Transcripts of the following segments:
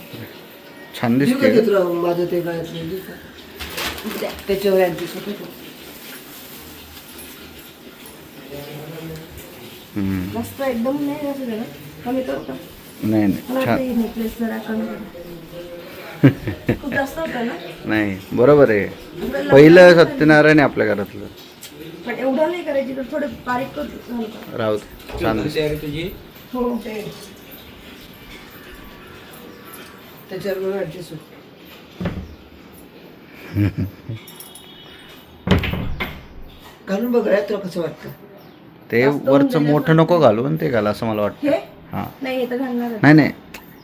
बापरे. छान दिसते माझं ते त्याच्यावर. जास्त एकदम नाही जास्त झालं कमी करू का? नाही हे बरोबर आहे. पहिलं सत्यनारायण आहे आपल्या घरातलं. पण एवढं नाही करायची तर थोडं बारीक राहू छान. हो त्याच्यावर ऍडजस्ट होतं. घालून बघ तुला कसं वाटतं. ते वरचं मोठं नको घालून ते घाल असं मला वाटतं. हे? हां. नाही हे तर घालणार नाही नाही.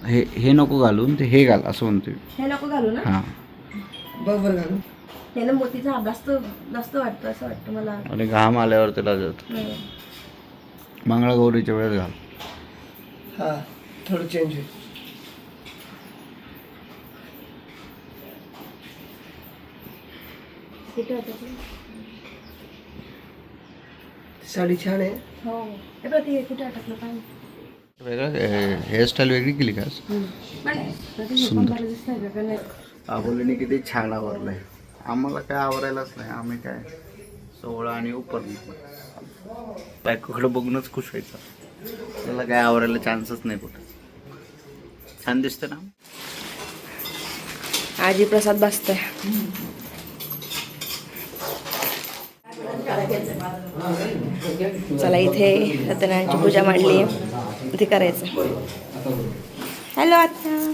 हे हे नको घालून ते हे घाल असं म्हणते हे नको घालू ना? हां. बघ बरं घालून. यानं मोतीचा हा जास्त जास्त वाटतं असं वाटतं मला. आणि घाम आल्यावर त्याला जात. नाही. मंगळागौरीच्या वेळेस घाल. हा थोडं चेंज होईल. होतं? साडी छान आहे. हो. हे बघ ते कुठे अटकलं काय वेगळं हेअरस्टाईल वेगळी केली का आज? पण आता पण बरं दिसतंय का? का नाही आबोलीने किती छान आवरलंय. आम्हाला काय आवरायलाच नाही आम्ही काय सोहळा आणि उपर बायकोकडे बघूनच खुश व्हायचं. त्याला काय आवरायला चान्सच नाही कुठं. छान दिसतं ना? आजी प्रसाद बसतोय. चला इथे सत्यनारायणची पूजा मांडली. आहे इथे करायचं. हॅलो आता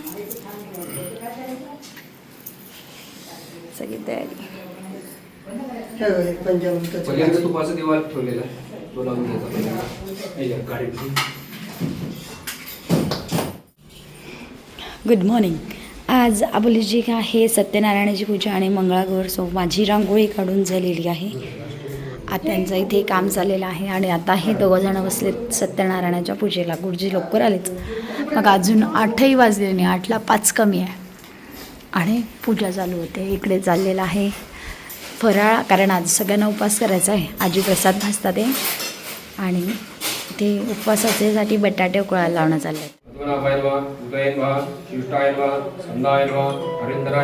सगळी तयारी. तुपाचा दिवा ठेवलेला. तो लावून घ्यायचा. गुड मॉर्निंग आज आबोलीजी आहे सत्यनारायणाची पूजा आणि मंगळागौर सो माझी रांगोळी काढून झालेली आहे. आत्यांचं इथे काम चाललेलं आहे आणि आता हे दोघंजणं बसलेत सत्यनारायणाच्या पूजेला. गुरुजी लवकर आलेच मग अजून आठही वाजले नाही आठला पाच कमी आहे. आणि पूजा चालू होते. इकडे चाललेलं आहे फराळ कारण आज सगळ्यांना उपवास करायचा आहे. आजी प्रसाद भासतात ते आणि ते उपवासाच्यासाठी बटाटे उकळायला लावणं चालले आहे पद्मनाभाय नमः, उदय नमः, शिष्टाय नमः, छंदाय नमः,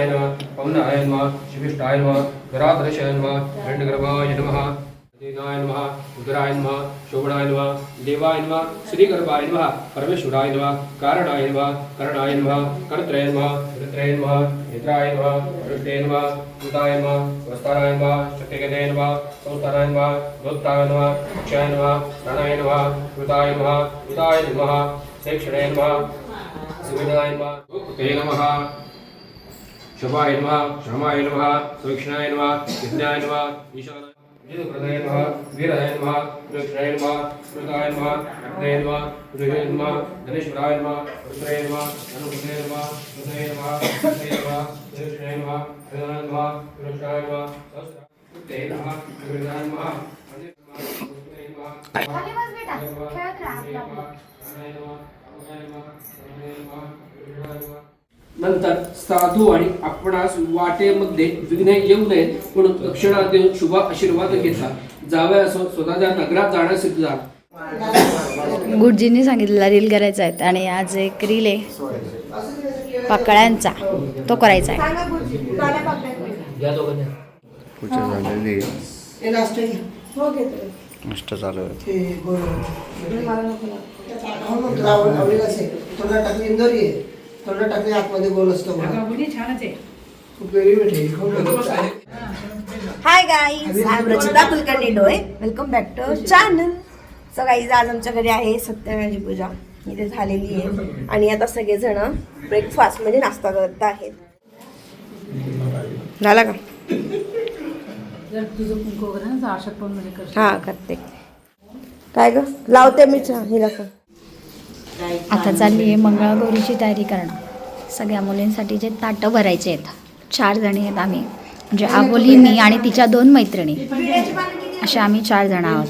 नमः, पवनाय नमः, शिविष्टाय नमः, नमः, नमः, अदिनाय नमः, उदराय नमः, शोभनाय नमः, देवाय नमः, श्रीगर्भाय नमः, परमेश्वराय नमः, कारणाय नमः, करणाय नमः, कर्त्रे नमः, रुद्रे नमः, नेत्राय नमः, वरुष्टे नमः, कृताय नमः, वस्ताराय नमः, शक्तिगते नमः, संस्थानाय नमः, भक्ताय नमः, अक्षयाय नमः, प्राणाय नमः, कृताय नमः, कृताय नमः, सेक्षणे नमः सुविधाय नमः। भक्ते नमः। शुभाय नमः श्रमाय नमः सुवीक्षणाय नमः विज्ञाय नमः ईशानाय विजयप्रदाय नमः वीराय नमः सुरक्षाय नमः कृताय नमः अग्नये नमः रुजय नमः धनेश्वराय नमः रुद्राय नमः अनुपदे नमः रुद्राय नमः रुद्राय नमः सहस्राय नंतर साधू आणि आपणास वाटेमध्ये विघ्न येऊ नयेत म्हणून दक्षिणा देऊन शुभ आशीर्वाद घेतला जावे असं स्वतःच्या नगरात जाण्यास सिद्ध झाला. गुरुजींनी सांगितलेला रील करायचा आहे आणि आज एक रील आहे. पाकळ्यांचा. तो करायचा आहे. पूजा झालेली आहे. हे चालू आहे. हो थोडा टाकली आतमध्ये गोल असतो खूप मिठाई आहे. खूप. Hi guys I am Rachita Kulkarni डोळे welcome back to channel so guys आज आमच्या घरी आहे सत्यनारायणची पूजा. इथे झालेली आहे. आणि आता सगळेजण ब्रेकफास्ट म्हणजे नाश्ता करत आहेत. झाला का? हा करते. काय ग? लावते मी चहा. हिला पण आता चालली आहे मंगळागौरीची तयारी करणं. सगळ्या मुलींसाठी जे ताटं भरायचे आहेत. चार जणी आहेत आम्ही. म्हणजे आबोली मी आणि तिच्या दोन मैत्रिणी. अशा आम्ही चार जण आहोत.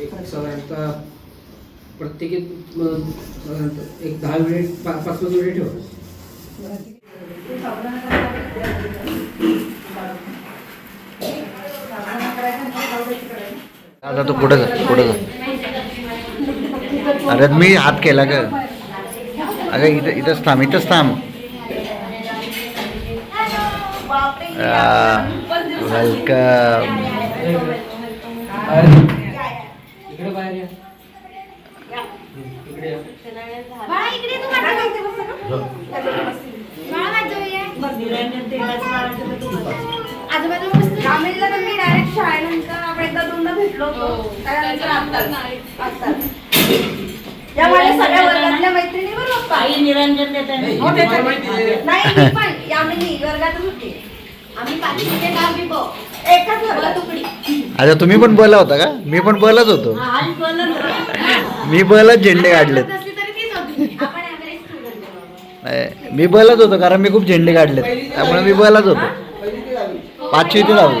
एक साधारणतः प्रत्येकी अं, साधारणतः एक दहा मिनिट पा- पाच पाच मिनिट ठेवा. आता तू पुढे जा पुढे जा. अरे मी हात केला का अगं इथं इथंच थांब इथंच थांब. वेलकम इकडे बाहेर या इकडे या आम्हीला तर मी डायरेक्ट शाळेनंतर आपण एकदा दोनदा भेटलो होतो. त्यानंतर आत्ताच. आत्ताच. या माझ्या सगळ्या वर्गातल्या मैत्रिणी बरोबर आई निरंजन देते नाही मी पण. यामिनी वर्गातच होती. आम्ही पाचवी ते दहावी ब एकाच वर्गात तुकडी. अच्छा तुम्ही पण बोला होता का? मी पण बोलत होतो. आज बोलत मी बोलत झेंडे काढलेत. असली तरी तीच होती. आपण average student आहे. नाही, मी बोलत होतो कारण मी खूप झेंडे काढलेत. त्यामुळे मी बोलत होतो. पहिली ते दहावी. पाचवी ते दहावी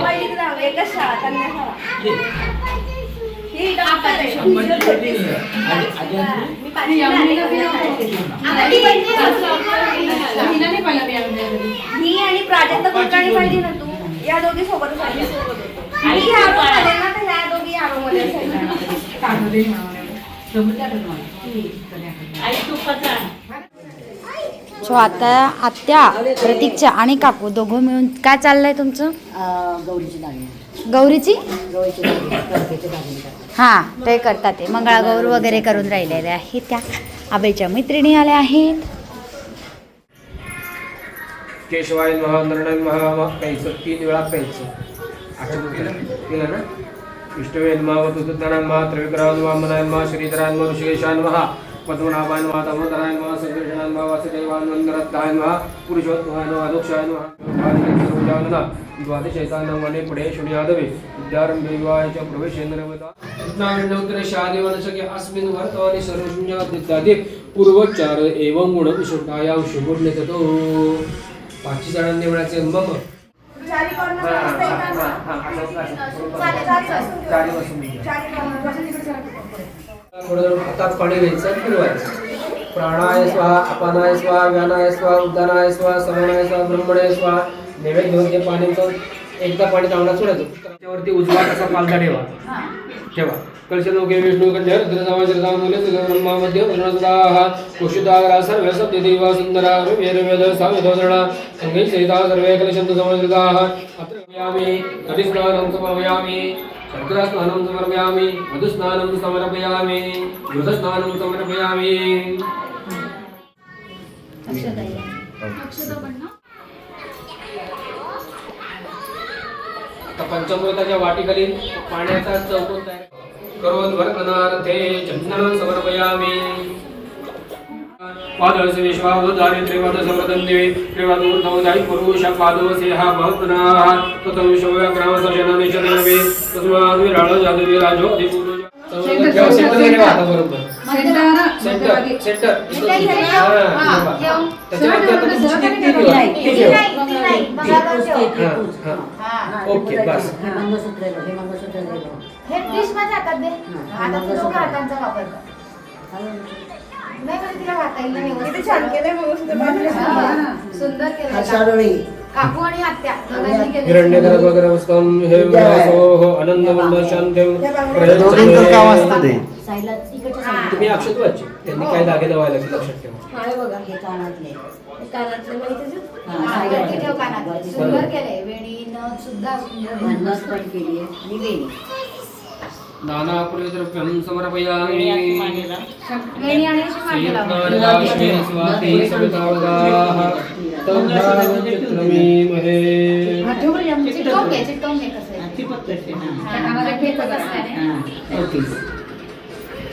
मी आणि प्राजक्ता कुलकर्णी पाहिजे ना तू या दोघी सोबत आणि ह्या room मध्ये ना तर ह्या दोघी या मध्ये सो आता आत्या प्रतीक्षा आणि काकू दोघं मिळून काय चाललंय तुमचं गौरीची गौरीची हां ते करतात ते. मंगळागौर वगैरे करून राहिलेले आहेत त्या. आबेच्या मैत्रिणी आल्या आहेत. केशवाय महा नरणाय महा प्यायचं. तीन वेळा प्यायचं. आठवण केलं ना? विष्णवे नमः वतुतनाय नमः त्रिविक्रमाय महा मनाय महा श्रीधराय महा ऋषिकेशाय महा पद्मनाभाय नमः दामोदराय महा संकर्षणाय महा वासुदेवान नमः महा नमः पुरुषोत्तमाय नमः अदोक्षाय नमः द्वादशैताय नमः पुढे शून्यादवे विद्यारंभे विवाहाय प्रवेशेंद्रवता कृष्णाविण्णोत्तरे शादेवनशके अस्मिन् वर्तमाने सर्वशून्यादित्यादि पूर्वोच्चार एवं गुण विशुद्धाया शुभुर्निततो पाचशे जणांनी म्हणायचे मम. हातात पाणी घ्यायचं फिरवायचं. प्राणाय स्वा अपानाय स्वा व्यानाय स्वा उद्दानाय स्वा समानाय स्वा ब्रह्मणाय स्वा नैवेद्य घेऊन ते पाण्याचं एकदा पाणी चांगला सोडायचं. त्यावरती उजवा कसा पालथा ठेवा. ठेवा. कलशलोके विष्णू कंठे रुद्रजामा जलदामुले ब्रह्मामध्ये वर्णसुदाः कुशितागरा सर्वे सप्तदेवा सुन्दरा वेद साविधोदरणा संगै सहिता सर्वे कलशन्तु समजृताः अत्र वयामि नदीस्नानं समर्पयामि समर्पयामि मधुस्नानं समर्पयामि युधस्नानं समर्पयामि। आता पंचामृताच्या वाटीखाली पाण्याचा चौकोन तयार करोत वर्तनार्थे चंदनं समर्पयामि. पादस्य विश्वावधारे त्रिवद त्रिवदूर्धौदायि पुरुष पादोसेहा बहुपुनाः ततं विश्वव्याग्रामसजनानि च देवे तस्माद् विराळ जादवी राजो अधिपुरुष सेंटर. Centre centre. त्याच्यावरती आता तुमची ती- ती ठेवा. ती ती ठेवा. नाही, ती नाही. बघा तो ठेव. हां. ओके बस हे मंगळसूत्र आहे, हे मंगळसूत्र आहे. हे डिश माझ्या हातात दे आता तू दोघं हातांचा वापर कर नाही म्हणजे तिला खाता येईल नाही किती व्यवस्थित. छान केलंय मग सुद्धा बाजूला. हा, सुंदर केलं आषाढी काकू आणि आत्या दोघांनी केलं हिरण्यगर्भ वस्तं हे विलासोः आनंदवल्ल शान्तिं दोघींचं काम असतं ते साईडला इकडच्या साईडला. तुम्ही अक्षत वाचे त्यांनी काय दागे लावायला लागले लक्षात ठेवा हे बघा हे कानातले. कानातले माहितीच आहे? साईडला वरती ठेव कानात सुंदर केलंय वेणी नथ सुद्धा सुंदर नथ पण केली आहे आणि वेणी. नानापुरद्रव्यं समर्पयामि वेणी आणि अशी मागे लावा. संयुक्तानिदाश्मे स्वाति सवितावगाः तद्धावचित्रमीमहे चिटकवून घे चिटकवून घे कसं आहे. ती पद्धत आहे. हा, आम्हाला घेतच. हा. ओके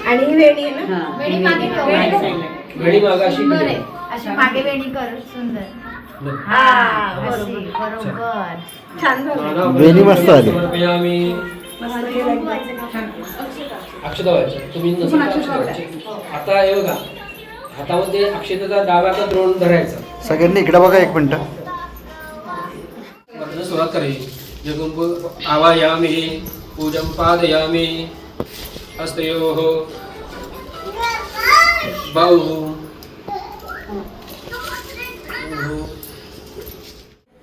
आणि ही वेणी आहे ना? हा, वेणी मागे ठेव. वेणी साईडला. वेणी मागाशी सुंदर. आहे. अशी मागे वेणी कर सुंदर. हा, अशी, बरोबर. छान झालं. नानापुरद्रव्यं वेणी मस्त आली. समर्पयामि मस्त केलं एकदम. अक्षता. व्हायचे तुम्ही नसेल तर अक्षता व्हायचे. आता हे बघा हातामध्ये अक्षतेचा डाव्या हातात द्रोण धरायचा. सगळ्यांनी इकडे बघा एक मिनिट. सुरुवात करायची. जगुंब आवायामी पूजं पादयामी हस्तयोः। बाहुः।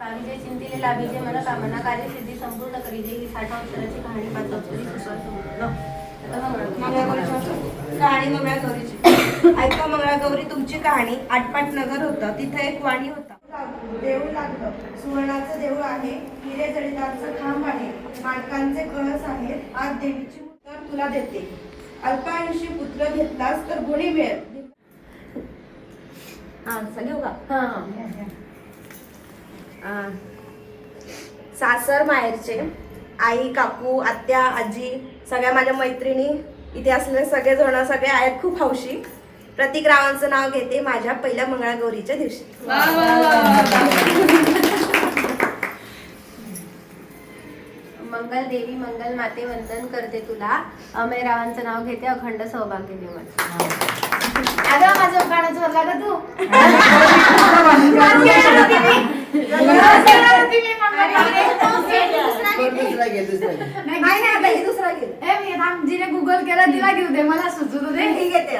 कामिजे चिंतिले लाभिजे मला कामना सिद्धी संपूर्ण ही साठ अक्षराची कहाणी पाच अक्षरी मंगळागौरी. तुमची कहाणी आटपाट नगर होतं. तिथे एक वाणी होता. देऊळ लागलं. सुवर्णाचं देऊळ आहे. हिरे जडिताचं खांब आहे. माणकांचे कळस आहेत. आज देवीची उत्तर तुला देते. अल्पायुषी पुत्र घेतलास तर गुणी मिळेल. हा घेऊ का? आ, सासर माहेरचे आई काकू आत्या आजी सगळ्या माझ्या मैत्रिणी इथे असलेले सगळे जण सगळे आहेत खूप हौशी. प्रतीक रावांचं नाव घेते माझ्या पहिल्या मंगळागौरीच्या दिवशी. मंगल देवी मंगल माते वंदन करते तुला. अमय रावांचं नाव घेते अखंड सौभाग्य मला अगं माझं गाणं चोरला का तू? जिने गुगल केलं तिला घेऊ दे मला सुचू दे घेते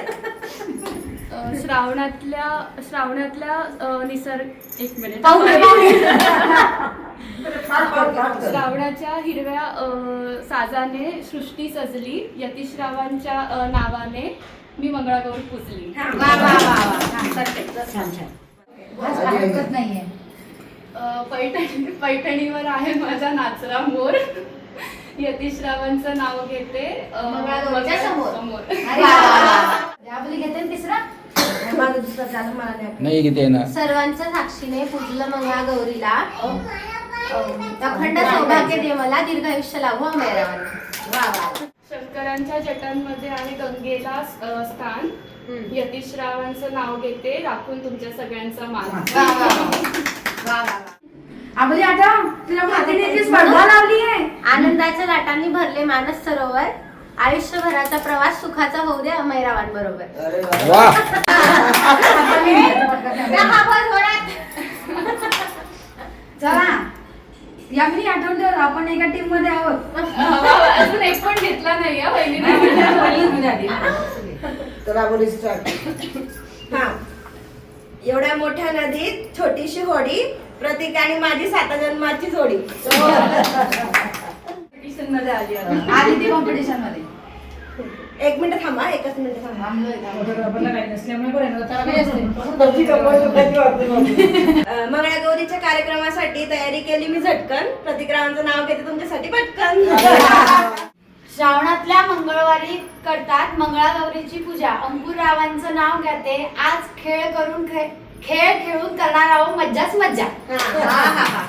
श्रावणातल्या श्रावणातल्या निसर्ग एक मिनिट श्रावणाच्या हिरव्या साजाने सृष्टी सजली यतीश्रावांच्या नावाने मी मंगळागौर पुजली. हरकत नाहीये. पैठणी पैठणीवर आहे माझा नाचरा मोर. यतीश्रावांचं नाव घेते समोर. घेते ना तिसरा? माझं दुसरा चालू मला नाही. किती येणार सर्वांच्या साक्षीने पूजलं मंगळा गौरीला अखंड सौभाग्य दे मला दीर्घ आयुष्य लाभो वा शंकरांच्या जटांमध्ये आहे गंगेला स्थान. यतीश्रावांचं नाव घेते राखून तुमच्या सगळ्यांचा मान. वा वा वा. वा वा आपली आता तुला मातीने ती स्पर्धा लावली आहे. आनंदाच्या लाटांनी भरले मानस सरोवर. आयुष्यभराचा प्रवास सुखाचा होऊ दे अमय रावांबरोबर अरे वा. वा. चला. यामिनी आठवण ठेव आपण एका टीममध्ये आहोत. अजून एक पण घेतला नाही हा बहिणीने तर आपण स्टार्ट हा. एवढ्या मोठ्या नदीत छोटीशी होडी प्रतीक आणि माझी साता जन्माची जोडी. कॉम्पिटिशनमध्ये आली. आली ती कॉम्पिटिशनमध्ये. एक मिनिट थांबा एकच मिनिट थांबा. मंगळागौरीच्या कार्यक्रमासाठी तयारी केली मी झटकन. प्रतिक्रामांचं नाव घेते तुमच्यासाठी पटकन. श्रावणातल्या मंगळवारी करतात मंगळागौरीची पूजा. अंकुर रावांचं नाव घेते. आज खेळ करून खेळ खेळून करणार आहोत मज्जाच मज्जा. हा, हा, हा.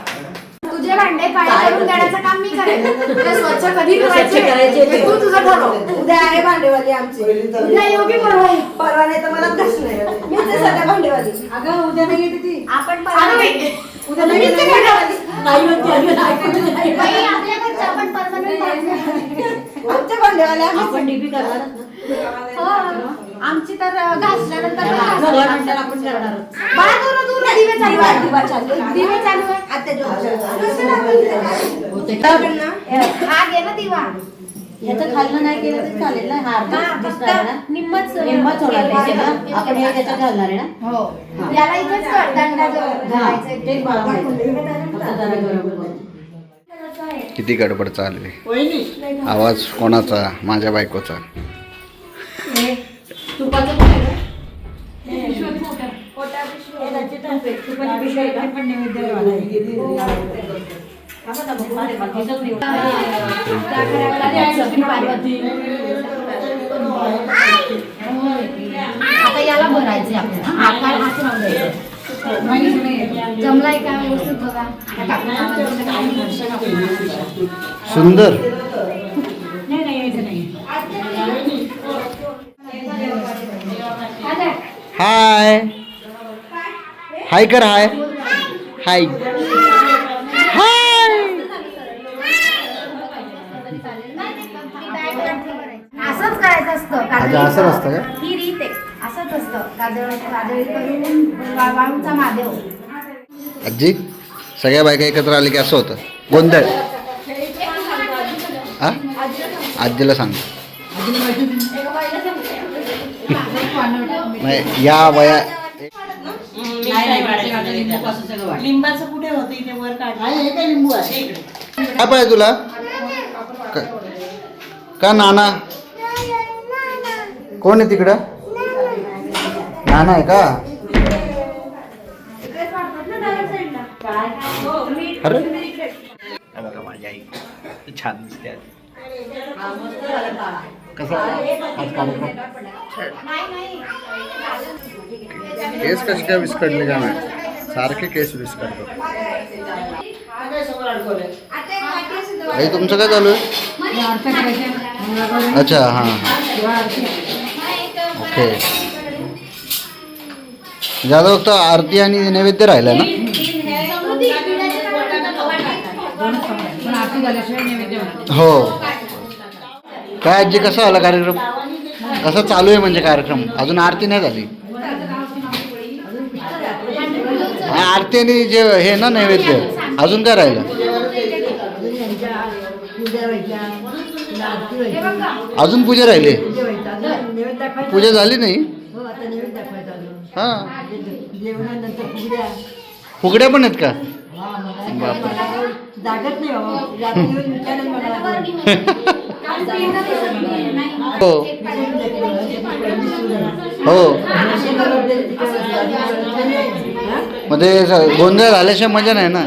तुझे भांडे काळे करून देण्याचं काम मी करेन तुला स्वच्छ कधी करायचे करायचे ते. तू तुझं ठरव उद्या आहे भांडेवाली आमची उद्या येऊ की परवा येऊ? परवा नाही तर मला प्रश्न आहे मी ते सध्या भांडेवाली अगं उद्या नाही येते ती आपण अगं परवा बाई, उद्या नाही येते ती. नाही म्हणते, नाही. बाई, आपण permanent. आमच्या भांडेवाले आपण डीपी हो. आमची तर घासल्यानंतर दिवे चालू दिवा आहे. दिवा चालू आहे. हा ना दिवा. याचं खाल्लं नाही केलं तरी चालेल ना. हा ना निम्मच निम्माच होणार त्याचे ना. आपण हे त्याच्यात घालणार आहे ना? हो. याला इथेच हा. किती गडबड चालू आहे वहिनी. आवाज कोणाचा? माझ्या बायकोचा तुपाचं कुठे आहे गं? हे त्याची टाक आहे. तुपाची पिशवी आहे का? थांबा, थांबा. मारे, मला दिसत नाही. पार्वती. आता याला भरायचे आपल्याला आकार हात लावून जमलाय का व्यवस्थित बघा सुंदर नाही नाही यायचं नाही हाय हाय कर हाय. हाय. हाय. असंच करायचं असतं. अच्छा, असं काजळी- असतं का? ही रीत आहे. असंच असतं. काजळ काजळी करून वा- वाळूचा महादेव आजी सगळ्या बायका एकत्र आले की असं होतं. गोंधळ. हा? आजीला सांग. नाही या वया लिंबाचं कुठे होतं? इथे वर काढ हे काय लिंबू आहे? काय पाहिजे तुला? का- का नाना? कोण आहे तिकडं? लहान आहे का? अरे. हे बघा आई छान दिसते आज. कसा? आज कार्यक्रम केस कसे काय विस्कडले का नाही? सारखे केस विस्कडतो आई तुमचं काय चालू आहे? अच्छा हां. हां ओके. जादा फक्त आरती आणि नैवेद्य राहिला ना? हो. काय आजी कसा आला कार्यक्रम? कसा चालू आहे म्हणजे कार्यक्रम? अजून आरती नाही झाली? हा, आरती आणि जे हे ना नैवेद्य अजून काय राहिलं? अजून पूजा राहिली? पूजा झाली नाही? हा. फुगड्या पण आहेत का? बापरे. हो. हो. मग ते गोंधळ झाल्याशिवाय मजा नाही ना.